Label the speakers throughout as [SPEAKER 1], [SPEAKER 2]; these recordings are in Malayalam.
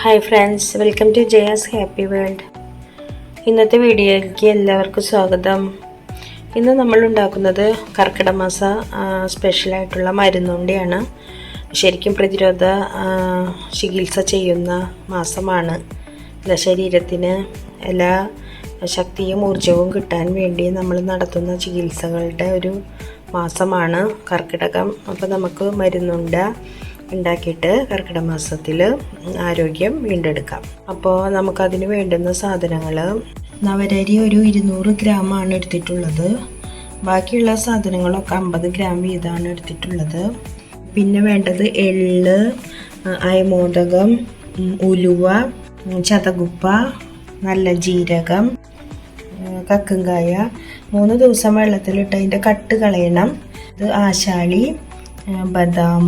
[SPEAKER 1] Hi friends welcome to Jaya's happy world ഇന്നത്തെ വീഡിയോയിലേക്ക് എല്ലാവർക്കും സ്വാഗതം. ഇന്ന് നമ്മൾ ഉണ്ടാക്കുന്നത് കർക്കിടമാസ സ്പെഷ്യലായിട്ടുള്ള മരുന്നുണ്ടിയാണ് ശരിക്കും പ്രതിരോധ ചികിത്സ ചെയ്യുന്ന മാസമാണ്. എല്ലാ ശരീരത്തിന് എല്ലാ ശക്തിയും ഊർജവും കിട്ടാൻ വേണ്ടി നമ്മൾ നടത്തുന്ന ചികിത്സകളുടെ ഒരു മാസമാണ് കർക്കിടകം. അപ്പോൾ നമുക്ക് മരുന്നുണ്ട. ഉണ്ടാക്കിയിട്ട് കർക്കിടക മാസത്തിൽ ആരോഗ്യം വീണ്ടെടുക്കാം. അപ്പോൾ നമുക്കതിന് വേണ്ടുന്ന സാധനങ്ങൾ നവരരി ഒരു ഇരുന്നൂറ് ഗ്രാമാണ് എടുത്തിട്ടുള്ളത്. ബാക്കിയുള്ള സാധനങ്ങളൊക്കെ അമ്പത് ഗ്രാം വീതമാണ് എടുത്തിട്ടുള്ളത്. പിന്നെ വേണ്ടത് എൾ അയമോദകം ഉലുവ ചതകുപ്പ നല്ല ജീരകം കക്കുംകായ മൂന്ന് ദിവസം വെള്ളത്തിലിട്ട് അതിന്റെ കട്ട് കളയണം. ഇത് ആശാളി ബദാം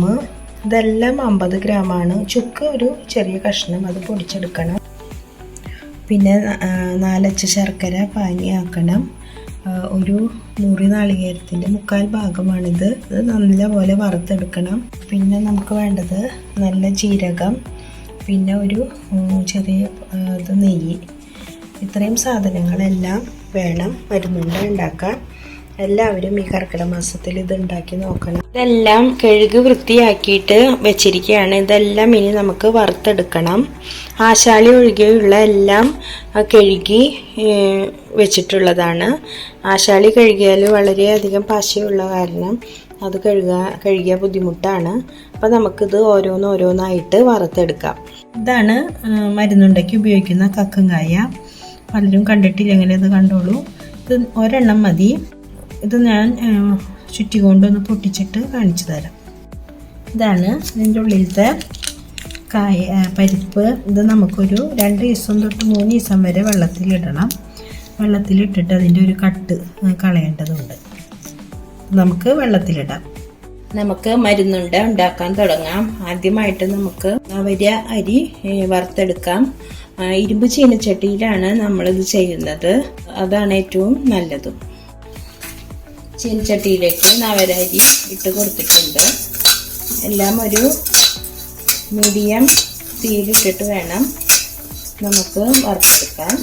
[SPEAKER 1] ഇതെല്ലാം അമ്പത് ഗ്രാമാണ്. ചുക്ക് ഒരു ചെറിയ കഷ്ണം അത് പൊടിച്ചെടുക്കണം. പിന്നെ നാലച്ച ശർക്കര പാനിയാക്കണം. ഒരു മുറി നാളികേരത്തിന്റെ മുക്കാൽ ഭാഗമാണിത്. ഇത് നല്ലപോലെ വറുത്തെടുക്കണം. പിന്നെ നമുക്ക് വേണ്ടത് നല്ല ജീരകം. പിന്നെ ഒരു ചെറിയ ഇത് നെയ്യ്. ഇത്രയും സാധനങ്ങളെല്ലാം വേണം മരുന്നുണ്ട ഉണ്ടാക്കാൻ എല്ലാവരും ഈ കർക്കിടക മാസത്തിൽ ഇത് ഉണ്ടാക്കി നോക്കണം. ഇതെല്ലാം കഴുകി വൃത്തിയാക്കിയിട്ട് വെച്ചിരിക്കുകയാണ്. ഇതെല്ലാം ഇനി നമുക്ക് വറുത്തെടുക്കണം. ആശാളി ഒഴികെയുള്ള എല്ലാം കഴുകി വെച്ചിട്ടുള്ളതാണ്. ആശാളി കഴുകിയാൽ വളരെയധികം പശയുള്ള കാരണം അത് കഴുക കഴുകിയ ബുദ്ധിമുട്ടാണ്. അപ്പോൾ നമുക്കിത് ഓരോന്നോരോന്നായിട്ട് വറുത്തെടുക്കാം. ഇതാണ് മരുന്നുണ്ടയ്ക്ക് ഉപയോഗിക്കുന്ന കക്കങ്കായ. പലരും കണ്ടിട്ടില്ലെങ്കിൽ ഇത് കണ്ടോളൂ. ഇത് ഒരെണ്ണം മതി. ഇത് ഞാൻ ചുറ്റി കൊണ്ടൊന്ന് പൊട്ടിച്ചിട്ട് കാണിച്ചു തരാം. ഇതാണ് ഇതിന്റെ ഉള്ളിലത്തെ കായ പരിപ്പ്. ഇത് നമുക്കൊരു രണ്ട് ദിവസം തൊട്ട് മൂന്ന് ദിവസം വരെ വെള്ളത്തിലിടണം. വെള്ളത്തിലിട്ടിട്ട് അതിന്റെ ഒരു കട്ട് കളയേണ്ടതുണ്ട്. നമുക്ക് വെള്ളത്തിലിടാം. നമുക്ക് മരുന്നുണ്ട ഉണ്ടാക്കാൻ തുടങ്ങാം. ആദ്യമായിട്ട് നമുക്ക് അവര അരി വറുത്തെടുക്കാം. ഇരുമ്പ് ചീനച്ചട്ടിയിലാണ് നമ്മളിത് ചെയ്യുന്നത്. അതാണ് ഏറ്റവും നല്ലതും. ചീനച്ചട്ടിയിലേക്ക് നവരരി ഇട്ട് കൊടുത്തിട്ടുണ്ട്. എല്ലാം ഒരു മീഡിയം തീയിലിട്ടിട്ട് വേണം നമുക്ക് വറുത്തെടുക്കാൻ.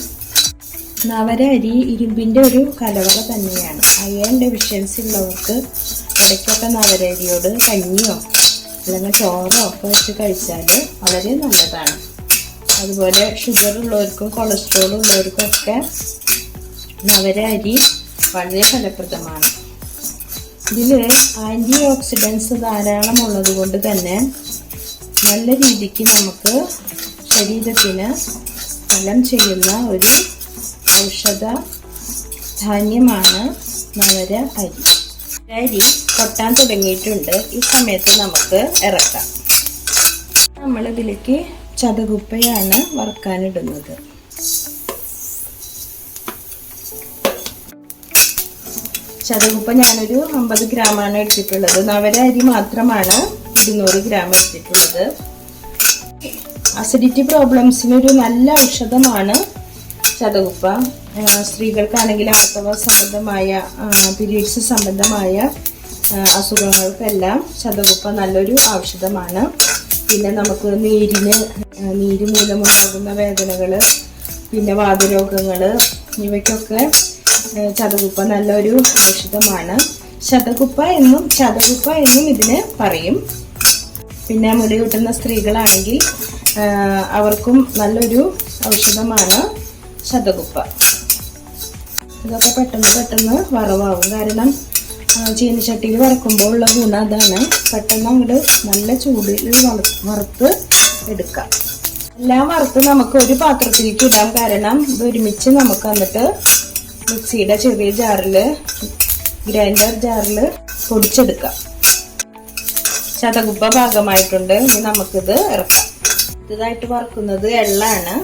[SPEAKER 1] നവര അരി ഇരുമ്പിന്റെ ഒരു കലവറ തന്നെയാണ്. അയൺ ഡെഫിഷ്യൻസി ഉള്ളവർക്ക് ഇടയ്ക്കൊക്കെ നവര അരിയോട് കഞ്ഞിയോ അല്ലെങ്കിൽ ചോറോ ഒക്കെ വെച്ച് കഴിച്ചാൽ വളരെ നല്ലതാണ്. അതുപോലെ ഷുഗർ ഉള്ളവർക്കും കൊളസ്ട്രോൾ ഉള്ളവർക്കും ഒക്കെ നവര അരി വളരെ ഫലപ്രദമാണ്. ഇതിൽ ആന്റി ഓക്സിഡൻസ് ധാരാളം ഉള്ളത് കൊണ്ട് തന്നെ നല്ല രീതിക്ക് നമുക്ക് ശരീരത്തിന് ഫലം ചെയ്യുന്ന ഒരു ഔഷധ ധാന്യമാണ് നവര അരി. അരി കൊട്ടാൻ തുടങ്ങിയിട്ടുണ്ട്. ഈ സമയത്ത് നമുക്ക് ഇറക്കാം. നമ്മളിതിലേക്ക് ചതകുപ്പയാണ് വറുക്കാനിടുന്നത്. ചതകുപ്പ ഞാനൊരു അമ്പത് ഗ്രാമാണ് എടുത്തിട്ടുള്ളത്. നവര അരി മാത്രമാണ് ഇരുന്നൂറ് ഗ്രാം എടുത്തിട്ടുള്ളത്. അസിഡിറ്റി പ്രോബ്ലംസിനൊരു നല്ല ഔഷധമാണ് ചതകുപ്പ സ്ത്രീകൾക്കാണെങ്കിൽ ആർത്തവ സംബന്ധമായ പീരീഡ്സ് സംബന്ധമായ അസുഖങ്ങൾക്കെല്ലാം ചതകുപ്പ നല്ലൊരു ഔഷധമാണ്. പിന്നെ നമുക്ക് നീരിന് നീര് മൂലമുണ്ടാകുന്ന വേദനകൾ പിന്നെ വാതരോഗങ്ങൾ ഇവയ്ക്കൊക്കെ ചതകുപ്പ നല്ലൊരു ഔഷധമാണ് ശതകുപ്പ എന്നും ചതകുപ്പ എന്നും ഇതിന് പറയും. പിന്നെ മുടി കിട്ടുന്ന സ്ത്രീകളാണെങ്കിൽ അവർക്കും നല്ലൊരു ഔഷധമാണ് ശതകുപ്പ ഇതൊക്കെ പെട്ടെന്ന് പെട്ടെന്ന് വറവാകും. കാരണം ചീനിച്ചട്ടിയിൽ വറക്കുമ്പോൾ ഉള്ള ഗുണം അതാണ്. പെട്ടെന്ന് അങ്ങോട്ട് നല്ല ചൂടിൽ വറ- വറുത്ത് എടുക്കാം. എല്ലാം വറുത്ത് നമുക്ക് ഒരു പാത്രത്തിലേക്ക് ഇടാം. കാരണം ഇത് ഒരുമിച്ച് നമുക്ക് എന്നിട്ട് മിക്സിയുടെ ചെറിയ ജാറിൽ ഗ്രൈൻഡർ ജാറിൽ പൊടിച്ചെടുക്കാം. ചതകുപ്പ ഭാഗമായിട്ടുണ്ട്. ഇനി നമുക്കിത് ഇറക്കാം. ഇതായിട്ട് വറക്കുന്നത് എള്ളാണ്.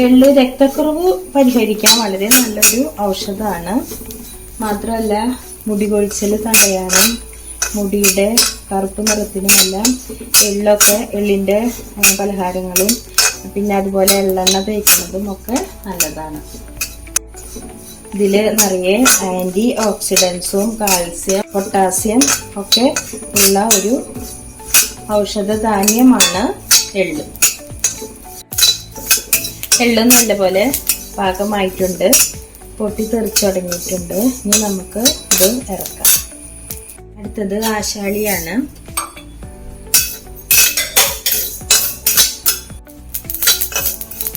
[SPEAKER 1] എള്ള് രക്തക്കുറവ് പരിഹരിക്കാൻ വളരെ നല്ലൊരു ഔഷധമാണ്. മാത്രമല്ല മുടി കൊഴിച്ചിൽ തടയാനും മുടിയുടെ കറുപ്പ് നിറത്തിനുമെല്ലാം എള്ളൊക്കെ എള്ളിന്റെ പലഹാരങ്ങളും പിന്നെ അതുപോലെ എള്ളെണ്ണ തേക്കുന്നതും ഒക്കെ നല്ലതാണ്. ഇതിൽ നിറയെ ആന്റി ഓക്സിഡൻസും കാൽസ്യം പൊട്ടാസ്യം ഒക്കെ ഉള്ള ഒരു ഔഷധധാന്യമാണ് എള്ള്. എള്ള് നല്ലപോലെ പാകമായിട്ടുണ്ട് പൊട്ടി തെറിച്ചു തുടങ്ങിയിട്ടുണ്ട്. ഇനി നമുക്ക് ഇത് ഇറക്കാം. അടുത്തത് ആശാളിയാണ്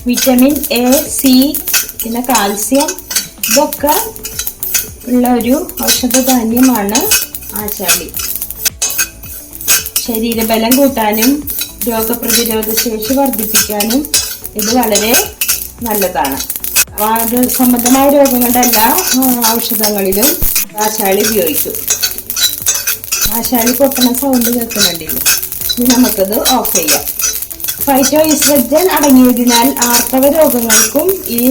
[SPEAKER 1] വിറ്റമിൻ എ സി പിന്നെ കാൽസ്യം ഇതൊക്കെ ഉള്ള ഒരു ഔഷധധാന്യമാണ് ആശാളി. ശരീരബലം കൂട്ടാനും രോഗപ്രതിരോധ ശേഷി വർദ്ധിപ്പിക്കാനും ഇത് വളരെ നല്ലതാണ്. സംബന്ധമായ രോഗങ്ങളുടെ എല്ലാ ഔഷധങ്ങളിലും ആശാളി ഉപയോഗിക്കും. ആശാളി പൊട്ടണ സൗണ്ട് കേൾക്കുന്നുണ്ടല്ലോ ഇനി നമുക്കത് ഓഫ് ചെയ്യാം. ഫൈറ്റോ ഈസ്ട്രജൻ അടങ്ങിയതിനാൽ ആർത്തവ രോഗങ്ങൾക്കും ഈ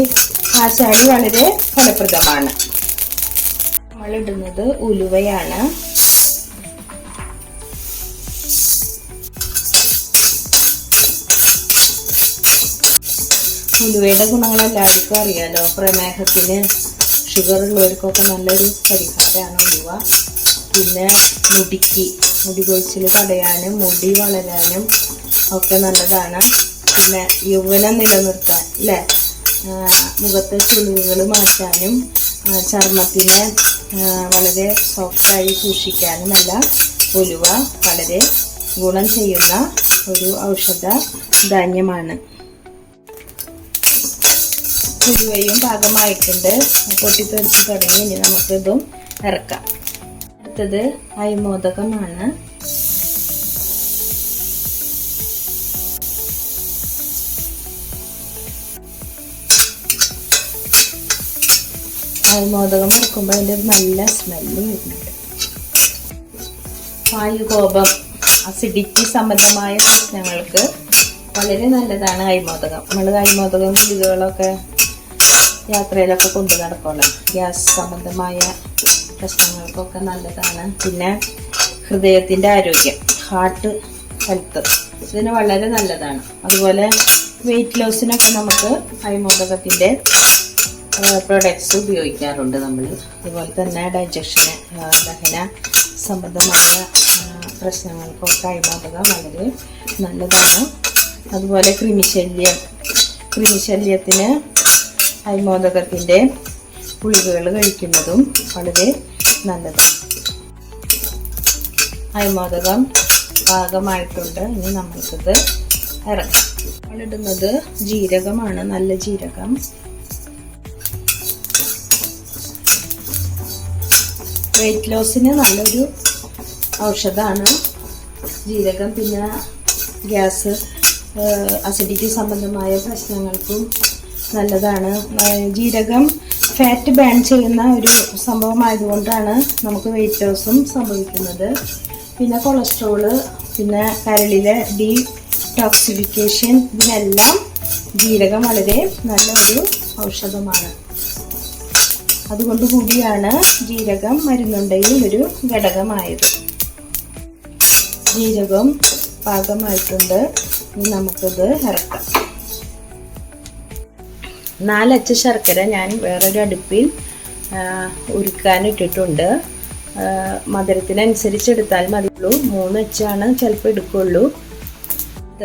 [SPEAKER 1] ആശാളി വളരെ ഫലപ്രദമാണ്. നമ്മൾ ഇടുന്നത് ഉലുവയാണ്. ഉലുവയുടെ ഗുണങ്ങൾ എല്ലാവർക്കും അറിയാലോ. പ്രമേഹത്തിന് ഷുഗർ ഉള്ളവർക്കൊക്കെ നല്ലൊരു പരിഹാരമാണ് ഉലുവ. പിന്നെ മുടിക്ക് മുടി കൊഴിച്ചിൽ തടയാനും മുടി വളരാനും ഒക്കെ നല്ലതാണ്. പിന്നെ യൗവനം നിലനിർത്താൻ അല്ലേ മുഖത്തെ ചുളിവുകൾ മാറ്റാനും ചർമ്മത്തിനെ വളരെ സോഫ്റ്റായി സൂക്ഷിക്കാനും നല്ല ഉലുവ വളരെ ഗുണം ചെയ്യുന്ന ഒരു ഔഷധ ധാന്യമാണ്. ഉലുവയും പാകമായിട്ടുണ്ട്. പൊട്ടിത്തെറിച്ച് തുടങ്ങി ഇനി നമുക്കിതും ഇറക്കാം. അടുത്തത് അയമോദകമാണ്. അയമോദകം ഇറക്കുമ്പോൾ അതിന്റെ നല്ല സ്മെല്ല് വരുന്നുണ്ട്. വായുകോപം അസിഡിറ്റി സംബന്ധമായ പ്രശ്നങ്ങൾക്ക് വളരെ നല്ലതാണ് അയമോദകം. നമ്മൾ അയമോദകം ഗുളികകളൊക്കെ യാത്രയിലൊക്കെ കൊണ്ടു നടക്കുമല്ലോ ഗ്യാസ് സംബന്ധമായ പ്രശ്നങ്ങൾക്കൊക്കെ നല്ലതാണ്. പിന്നെ ഹൃദയത്തിന്റെ ആരോഗ്യം ഹാർട്ട് ഹെൽത്ത് ഇതിന് വളരെ നല്ലതാണ്. അതുപോലെ വെയിറ്റ് ലോസിനൊക്കെ നമുക്ക് ഹൈമോദകത്തിന്റെ പ്രൊഡക്ട്സ് ഉപയോഗിക്കാറുണ്ട് നമ്മൾ. അതുപോലെ തന്നെ ഡൈജഷന് ദഹന സംബന്ധമായ പ്രശ്നങ്ങൾക്കൊക്കെ അയമോദകം വളരെ നല്ലതാണ്. അതുപോലെ കൃമിശല്യം കൃമിശല്യത്തിന് അയമോദകത്തിന്റെ ഗുളികകൾ കഴിക്കുന്നതും വളരെ നല്ലതാണ്. അയമോദകം പാകമായിട്ടുണ്ട്. ഇനി നമ്മൾക്കിത് ഇറക്കാം. നമ്മളിടുന്നത് ജീരകമാണ്. നല്ല ജീരകം. വെയിറ്റ് ലോസിന് നല്ലൊരു ഔഷധമാണ് ജീരകം. പിന്നെ ഗ്യാസ് അസിഡിറ്റി സംബന്ധമായ പ്രശ്നങ്ങൾക്കും നല്ലതാണ്. ജീരകം ഫാറ്റ് ബാൻ ചെയ്യുന്ന ഒരു സംഭവമായതുകൊണ്ടാണ് നമുക്ക് വെയിറ്റ് ലോസും സംഭവിക്കുന്നത്. പിന്നെ കൊളസ്ട്രോൾ പിന്നെ കരളിലെ ഡീ ടോക്സിഫിക്കേഷൻ ഇതിനെല്ലാം ജീരകം വളരെ നല്ലൊരു ഔഷധമാണ്. അതുകൊണ്ട് കൂടിയാണ് ജീരകം മരുന്നുണ്ടയിൽ ഒരു ഘടകമായത്. ജീരകം പാകമായിട്ടുണ്ട്. ഇനി നമുക്കിത് ഇറക്കാം. നാലച്ച ശർക്കര ഞാൻ വേറൊരു അടുപ്പിൽ ഉരുക്കാനിട്ടിട്ടുണ്ട് മധുരത്തിനനുസരിച്ച് എടുത്താൽ മതിയുള്ളൂ. മൂന്നച്ചാണ് ചിലപ്പോൾ എടുക്കുള്ളൂ.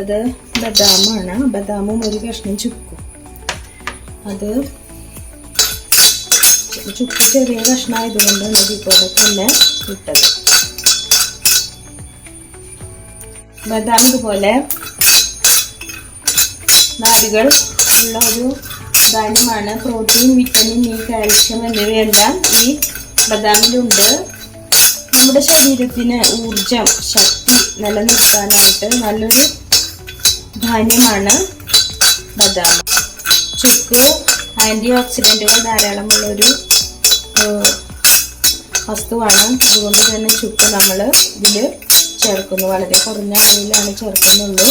[SPEAKER 1] അത് ബദാമാണ്. ബദാമും ഒരു കഷ്ണം ചുക്കും. അത് ചുക്ക് ചെറിയ കഷ്ണമായതുകൊണ്ടാണ് ഇതുപോലെ തന്നെ ഇട്ടത്. ബദാം ഇതുപോലെ നാരുകൾ ഉള്ള ഒരു ധാന്യമാണ് പ്രോട്ടീൻ വിറ്റമിൻ ഇ കാൽഷ്യം എന്നിവയെല്ലാം ഈ ബദാമിലുണ്ട്. നമ്മുടെ ശരീരത്തിന് ഊർജം ശക്തി നിലനിർത്താനായിട്ട് നല്ലൊരു ധാന്യമാണ് ബദാം. ചുക്ക് ആന്റി ഓക്സിഡന്റുകൾ ധാരാളമുള്ളൊരു വസ്തുവാണ്. അതുകൊണ്ട് തന്നെ ചുക്ക് നമ്മൾ ഇതിൽ ചേർക്കുന്നു. വളരെ കുറഞ്ഞ അളവിലാണ് ചേർക്കുന്നുള്ളൂ.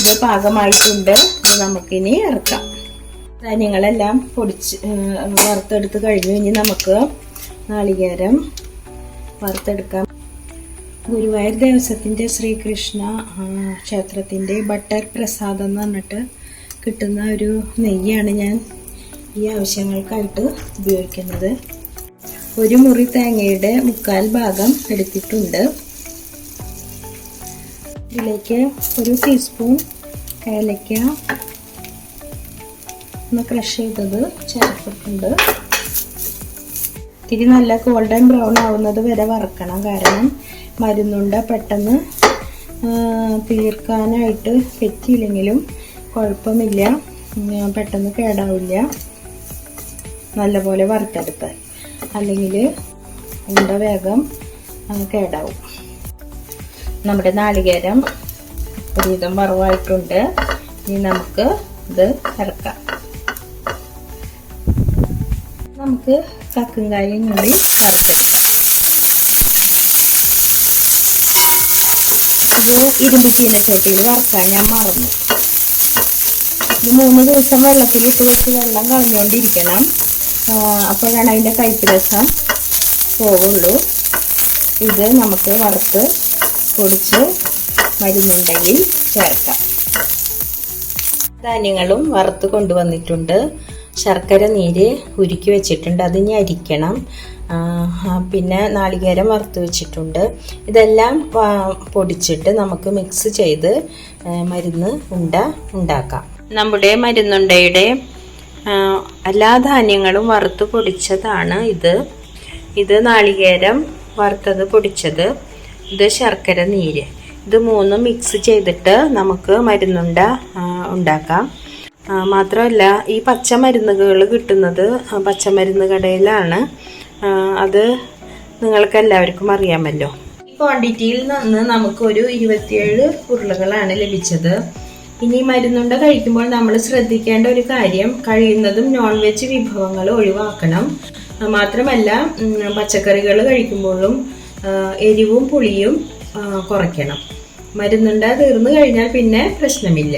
[SPEAKER 1] ഇത് പാകമായിട്ടുണ്ട്. ഇത് നമുക്കിനി ഇറക്കാം. ധാന്യങ്ങളെല്ലാം പൊടിച്ച് വറുത്തെടുത്ത് കഴിഞ്ഞു. ഇനി നമുക്ക് നാളികേരം വറുത്തെടുക്കാം. ഗുരുവായൂർ ദേവസ്വത്തിന്റെ ശ്രീകൃഷ്ണ ക്ഷേത്രത്തിന്റെ ബട്ടർ പ്രസാദം എന്ന് പറഞ്ഞിട്ട് കിട്ടുന്ന ഒരു നെയ്യാണ് ഞാൻ ഈ ആവശ്യങ്ങൾക്കായിട്ട് ഉപയോഗിക്കുന്നത്. ഒരു മുറി തേങ്ങയുടെ മുക്കാൽ ഭാഗം എടുത്തിട്ടുണ്ട്. ഇതിലേക്ക് ഒരു ടീസ്പൂൺ ഏലക്ക ഒന്ന് ക്രഷ് ചെയ്തത്. ചേർത്തിട്ടുണ്ട് ഇത്തിരി നല്ല ഗോൾഡൻ ബ്രൗൺ ആവുന്നത് വരെ വറക്കണം. കാരണം മരുന്നുണ്ട പെട്ടെന്ന് തീർക്കാനായിട്ട് പറ്റിയില്ലെങ്കിലും കുഴപ്പമില്ല. പെട്ടെന്ന് കേടാവില്ല. നല്ലപോലെ വറുത്തെടുത്താൽ അല്ലെങ്കിൽ ഉണ്ട വേഗം കേടാവും. നമ്മുടെ നാളികേരം ഒരുവിധം വറവായിട്ടുണ്ട്. ഇനി നമുക്ക് ഇത് ഇറക്കാം. നമുക്ക് കക്കും കായും കൂടി വറുത്തെടുക്കാം. ഇത് ഇരുമ്പ് ചീനച്ചട്ടിയിൽ വറുക്കാൻ ഞാൻ മറന്നു. ഇത് മൂന്ന് ദിവസം വെള്ളത്തിലിട്ട് കുറച്ച് വെള്ളം കളഞ്ഞുകൊണ്ടിരിക്കണം. അപ്പോഴാണ് അതിന്റെ കയ്പ്പ് രസം പോവുള്ളൂ. ഇത് നമുക്ക് വറുത്ത് പൊടിച്ച് മരുന്നുണ്ടെങ്കിൽ ചേർക്കാം. ധാന്യങ്ങളും വറുത്ത് കൊണ്ടുവന്നിട്ടുണ്ട്. ശർക്കര നീര് ഉരുക്കി വെച്ചിട്ടുണ്ട്. അത് ആ, പിന്നെ നാളികേരം വറുത്ത് വെച്ചിട്ടുണ്ട്. ഇതെല്ലാം പൊടിച്ചിട്ട് നമുക്ക് മിക്സ് ചെയ്ത് മരുന്ന് ഉണ്ട ഉണ്ടാക്കാം. നമ്മുടെ മരുന്നുണ്ടയുടെ എല്ലാ ധാന്യങ്ങളും വറുത്ത് പൊടിച്ചതാണ് ഇത്. ഇത് നാളികേരം വറുത്തത് പൊടിച്ചത്. ഇത് ശർക്കര നീര്. ഇത് മൂന്നും മിക്സ് ചെയ്തിട്ട് നമുക്ക് മരുന്നുണ്ട ഉണ്ടാക്കാം. മാത്രമല്ല ഈ പച്ചമരുന്നുകൾ കിട്ടുന്നത് പച്ചമരുന്ന് കടയിലാണ്. അത് നിങ്ങൾക്ക് എല്ലാവർക്കും അറിയാമല്ലോ. ഈ ക്വാണ്ടിറ്റിയിൽ നിന്ന് നമുക്കൊരു ഇരുപത്തിയേഴ് ഉരുളകളാണ് ലഭിച്ചത്. ഇനി മരുന്നുണ്ട കഴിക്കുമ്പോൾ നമ്മൾ ശ്രദ്ധിക്കേണ്ട ഒരു കാര്യം കഴിയുന്നതും നോൺ വെജ് വിഭവങ്ങൾ ഒഴിവാക്കണം. മാത്രമല്ല പച്ചക്കറികൾ കഴിക്കുമ്പോഴും എരിവും പുളിയും കുറയ്ക്കണം. മരുന്നുണ്ട തീർന്നു കഴിഞ്ഞാൽ പിന്നെ പ്രശ്നമില്ല.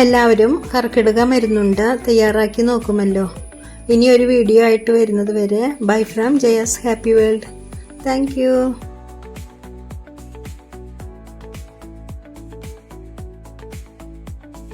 [SPEAKER 1] എല്ലാവരും കർക്കിടക മരുന്നുണ്ട തയ്യാറാക്കി നോക്കുമല്ലോ. ഇനി ഒരു വീഡിയോ ആയിട്ട് വരുന്നത് വരെ bye from Jaya's happy world. Thank